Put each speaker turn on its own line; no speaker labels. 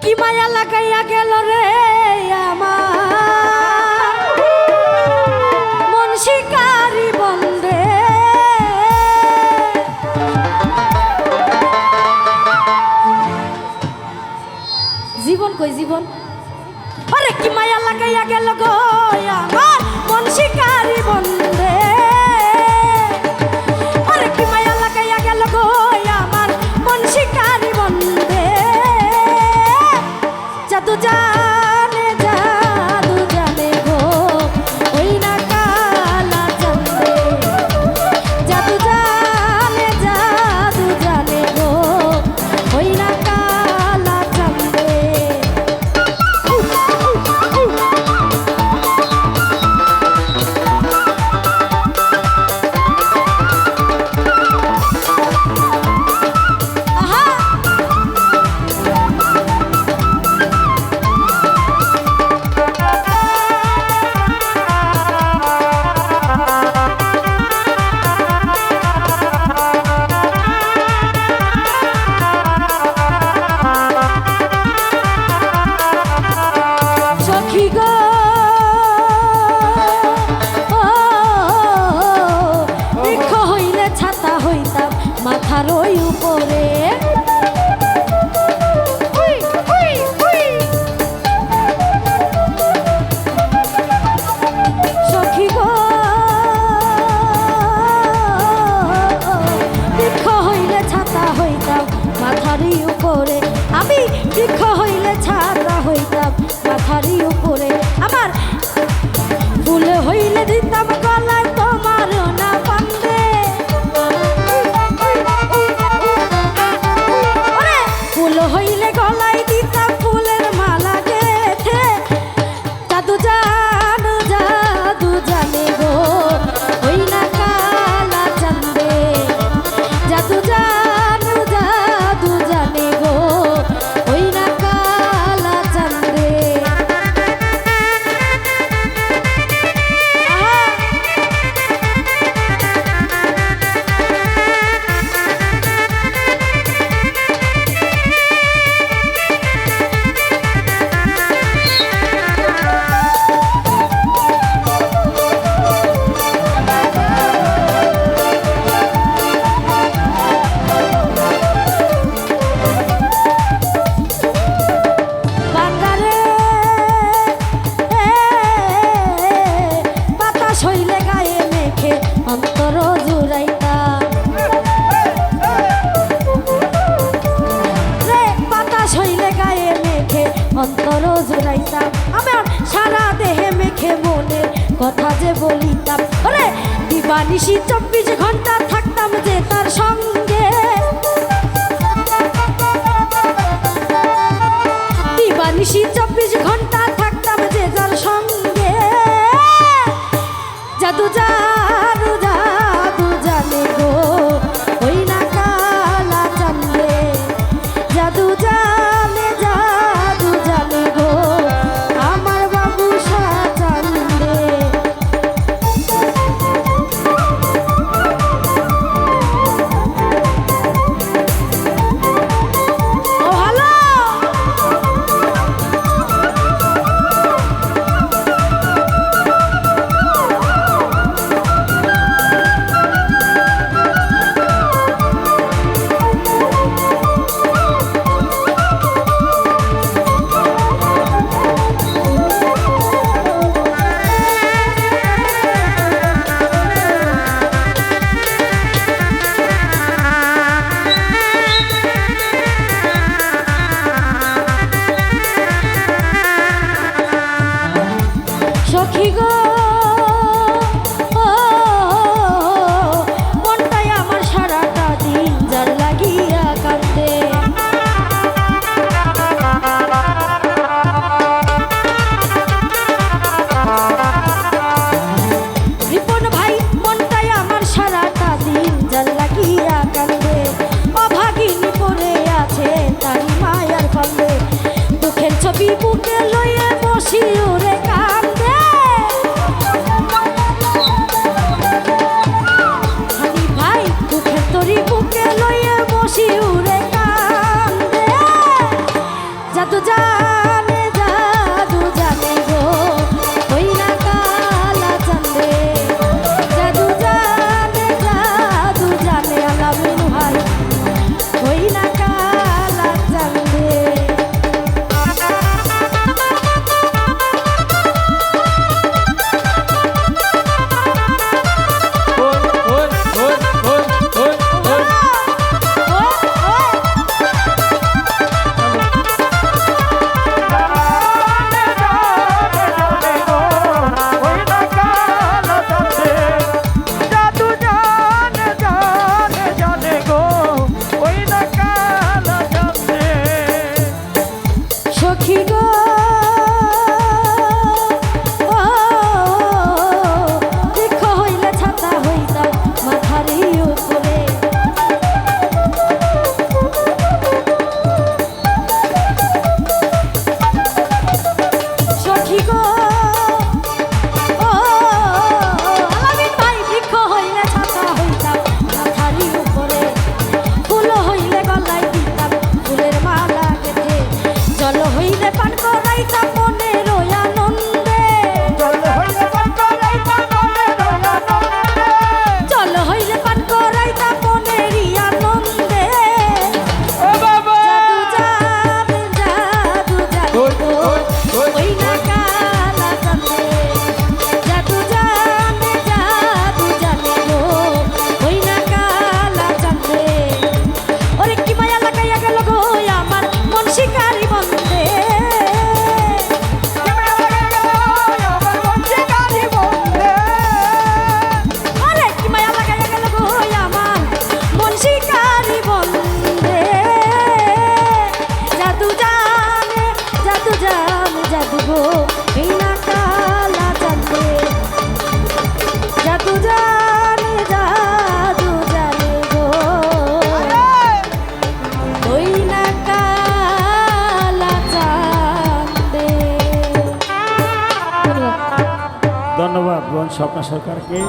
কি মায়া লাগাইয়া গেল রে আমার? মন শিকারি বন্দে। জীবন কই আরে কি মায়া লাগাইয়া গেল গো আমার? মন শিকারি কি মায়া লাগাইয়া গেল গো আমার? বন্দে। 가자. উপরে মাথারই উপরে। আমি বৃক্ষ হইলে ছাতা হইতাম মাথারই উপরে। আমার ফুল হইলে দিতাম অন্তর জুড়াইতাম। আমার সারা দেহে মেখে মনে কথা যে বলিতাম। ওরে, দিবানিশি চব্বিশ ঘণ্টা থাকতাম যে তার সঙ্গে। দিবানিশি বুকে লইয়া বসি ওরে সখী গো। জানে
ধন্যবাদ বোন স্বপ্ন সরকারকে